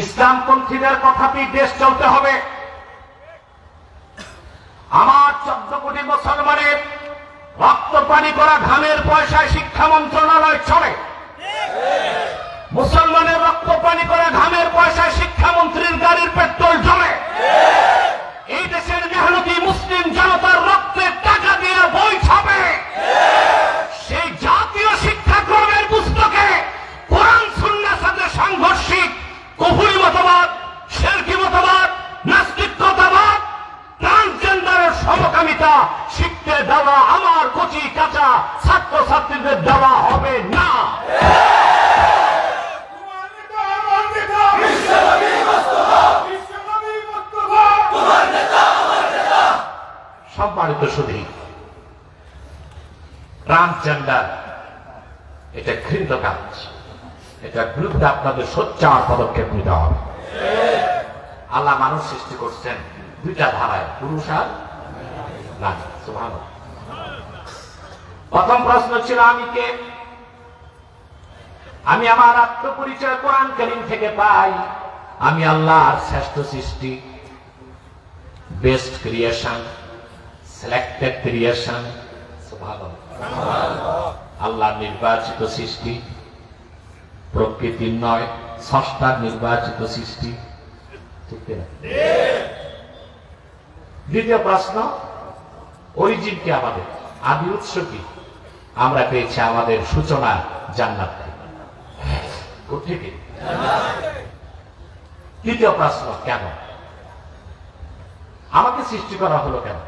ইসলামপন্থীদের কথাতেই দেশ চলতে হবে। আমার চোদ্দ কোটি মুসলমানের রক্ত পানি করা ধানের পয়সায় শিক্ষা মন্ত্রণালয় চলে। মুসলমানের রক্ত পানি করা ধানের পয়সায় শিক্ষামন্ত্রীর সম্মানিত সুধী। ট্রান্সজেন্ডার এটা ঘৃণিত কাজ। এটার বিরুদ্ধে আপনাদের সোচ্চার পদক্ষেপ নিতে হবে। আল্লাহ মানুষ সৃষ্টি করছেন দুইটা ধারায়, পুরুষ আর প্রথম প্রশ্ন ছিল, আমি কে? আমি আমার আত্মপরিচয় কোরআন করিম থেকে পাই। আমি আল্লাহর শ্রেষ্ঠ সৃষ্টি। Best creation selected creation Allah নির্বাচিত সৃষ্টি। প্রকৃতির নয় ষষ্ঠার নির্বাচিত সৃষ্টি। দ্বিতীয় প্রশ্ন অরিজিন কি আমাদের? আদি উৎস কি? আমরা পেয়েছি আমাদের সূচনা জান্নাত। থেকে তৃতীয় প্রশ্ন, কেন? আমাকে সৃষ্টি করা হলো কেন?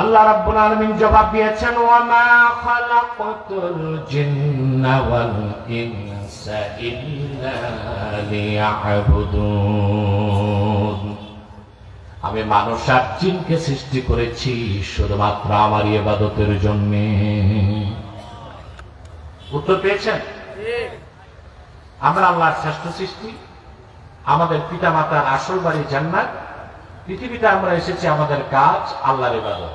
আল্লাহ রাব্বুল আলামিন জবাব দিয়েছেন ওয়া মা খালাকাতুল জিন্না ওয়াল ইনসা ইল্লা লিয়াবুদুন। আমি মানুষ আর জিনকে সৃষ্টি করেছি শুধুমাত্র আমার ইবাদতের জন্য। উত্তর পেয়েছেন? আমরা আল্লাহর শ্রেষ্ঠ সৃষ্টি, আমাদের পিতা মাতার আসল বাড়ি জান্নাত, পৃথিবীতে আমরা এসেছি আমাদের কাজ আল্লাহর ইবাদত।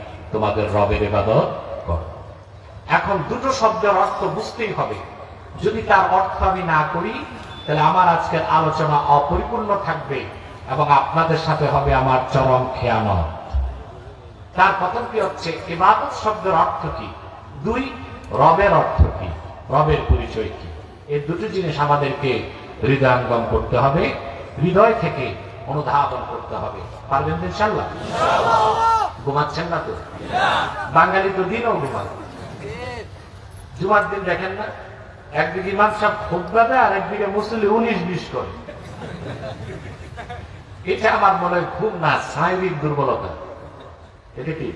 তোমাদের রবের ইবাদত কর। এখন দুটো শব্দের অর্থ বুঝতেই হবে। যদি তার অর্থ আমি না করি, তাহলে আমার আজকের আলোচনা অপরিপূর্ণ থাকবে এবং আপনাদের সাথে হবে আমার চরম খেয়ানত। তার প্রথমটি হচ্ছে, ইবাদত শব্দের অর্থ কি? দুই, রবের অর্থ কি? রবের পরিচয় কি? এই দুটো জিনিস আমাদেরকে হৃদয়ঙ্গম করতে হবে। হৃদয় থেকে অনুধাবন করতে হবে। পারবেন ইনশাল্লাহ? ঘুমাচ্ছেন না তো? বাঙালি তো দিনও ঘুমান জুমার দিন দেখেন না, একদিকে ইমাম সাহেব খুদ্া দেয় আর একদিকে মুসলি উনিশ বিশ করে। এটা আমার মনে হয় খুব না, শারীরিক দুর্বলতা। এটা কি?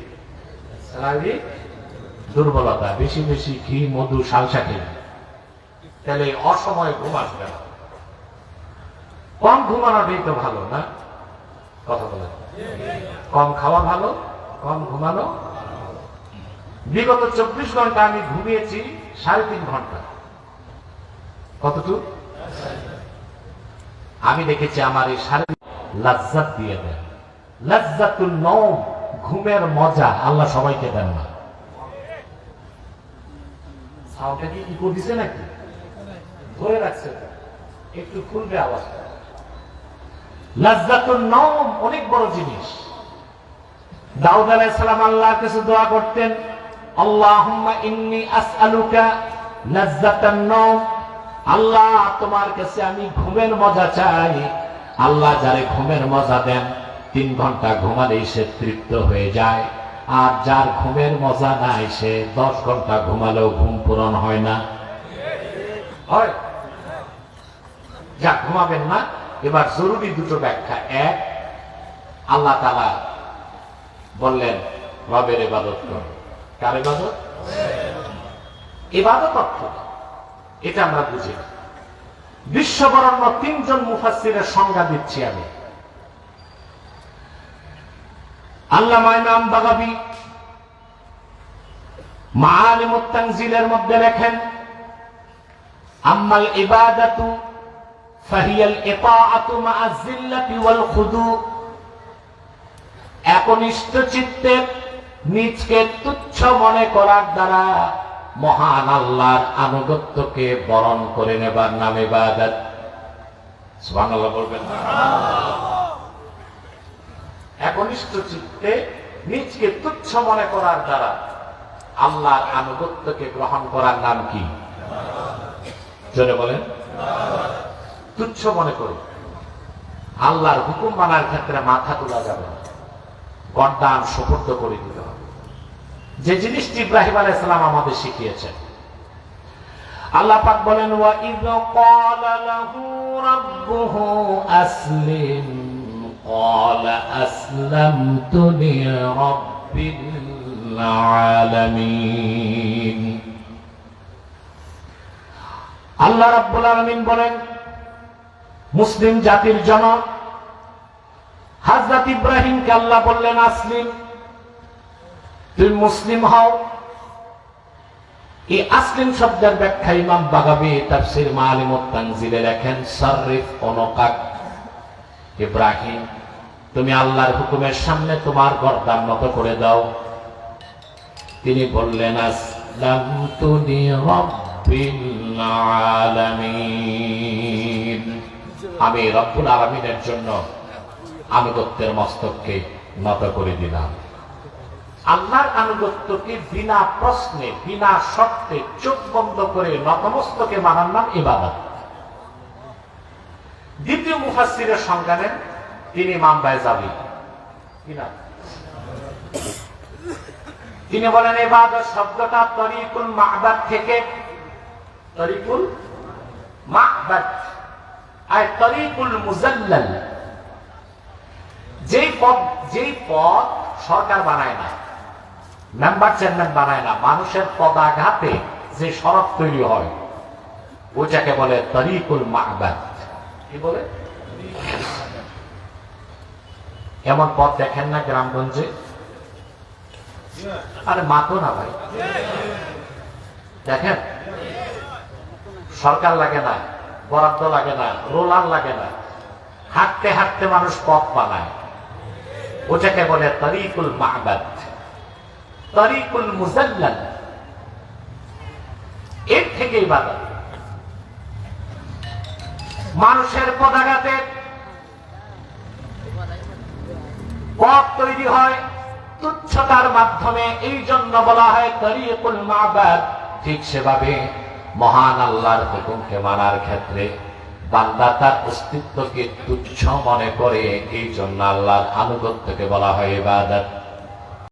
শারীরিক দুর্বলতা, বেশি বেশি ঘি, মধু, সালসা খেলে তাহলে অসময়ে ঘুম আসবে না। কম ঘুমানোটাই তো ভালো, না? কথা বলেন। কম খাওয়া ভালো কম ঘুমানো। বিগত চব্বিশ ঘণ্টা আমি ঘুমিয়েছি সাড়ে তিন ঘণ্টা। কতটুক? আমি দেখেছি আমার এই সাড়ে লাজ্জাত দিয়ে দেন। লাজ্জাতুল ঘুমের মজা আল্লাহ সবাইকে দেন না। কি ইকো দিছে নাকি? ধরে রাখছে। একটু খুলবে আওয়াজটা। লাজ্জাতুল নম অনেক বড় জিনিস। দাউদ আলাইহিসসালাম আল্লাহর কাছে দোয়া করতেন আল্লাহ, তোমার কাছে আমি ঘুমের মজা চাই। আল্লাহ যারে ঘুমের মজা দেন, তিন ঘণ্টা ঘুমালেই সে তৃপ্ত হয়ে যায়। আর যার ঘুমের মজা নাই, সে দশ ঘণ্টা ঘুমালেও ঘুম পূরণ হয় না। হয়। যা ঘুমাবেন না। এবার জরুরি দুটো ব্যাখ্যা। এক, আল্লাহ তালা বললেন, রবের এবাদত কর। কার এবাদত এবাদত অর্থ। এটা আমরা বুঝি না। বিশ্ববরণ্য তিনজন মুফাসসিরের সংজ্ঞা দিচ্ছি আমি। আল্লামা ইমাম বাগাবি মাআলিমুত তানজিলের মধ্যে লেখেন, আম্মাল ইবাদাতু ফাহিয়াল ইতাআতু মা'আ যিল্লাতি ওয়াল খুদু একনিষ্ঠ চিত্তে নিজকে তুচ্ছ মনে করার দ্বারা মহান আল্লাহর আনুগত্যকে বরণ করে নেবার নামে সুবহানাল্লাহ বলবেন। একনিষ্ঠ চিত্তে নিজকে তুচ্ছ মনে করার দ্বারা আল্লাহর আনুগত্যকে গ্রহণ করার নাম কি? জোরে বলেন। তুচ্ছ মনে করি আল্লাহর হুকুম মানার ক্ষেত্রে মাথা তোলা যাবে না। গরদান সুপর্দ করে দিতে হবে। যে জিনিসটি ইব্রাহিম আলাইহিস সালাম আমাদের শিখিয়েছেন। আল্লাহ পাক বলেন আল্লাহ রাব্বুল আলামিন বলেন, মুসলিম জাতির জনক হাজরত ইব্রাহিমকে আল্লাহ বললেন, আসলিম, তুমি মুসলিম হও। এই আসলিম শব্দের ব্যাখ্যা ইমাম বাগাবি তাফসির তানজিলে লেখেন অনকাক ইব্রাহিম, তুমি আল্লাহর হুকুমের সামনে তোমার গর্দান মতো করে দাও। তিনি বললেন, আসলাম আমি রব্বুল আলামিনের জন্য আনুগত্যের মস্তককে নত করে দিলাম। আল্লাহর আনুগত্যকে বিনা প্রশ্নে, বিনা শর্তে চোখ বন্ধ করে নতমস্তকে মানার নাম ইবাদত। দ্বিতীয় মুফাসসিরের সংজ্ঞা নেন, তিনি ইমাম বাইজাবি। তিনি বলেন, ইবাদত শব্দটা তরিকুল মাহবাদ থেকে, তরিকুল মাহবাদ আর তরিকুল মুজাল্লাল। যেই পদ যেই পদ সরকার বানায় না মেম্বার চেয়ারম্যান বানায় না, মানুষের পদাঘাতে যে সড়ক তৈরি হয়, ওইটাকে বলে তরিকুল মাহবাদ কি বলে? এমন পথ দেখেন না গ্রামগঞ্জে? আরে মাতো না ভাই। দেখেন? সরকার লাগে না, বরাদ্দ লাগে না, রোলার লাগে না। হাঁটতে হাঁটতে মানুষ পথ বানায়। ওটাকে বলে তরিকুল মাহবাদ তরিকুল মুজাল্লাল। এর থেকে ইবাদত মানুষের পদাঘাতে পথ তৈরি হয়, তুচ্ছতার মাধ্যমে। এই জন্য বলা হয় তরিকুল মাহবাদ ঠিক সেভাবে মহান আল্লাহর হুকুমকে মানার ক্ষেত্রে বান্দা তার অস্তিত্বকে তুচ্ছ মনে করে এই জন্য আল্লাহর আনুগত্যকে বলা হয় ইবাদত।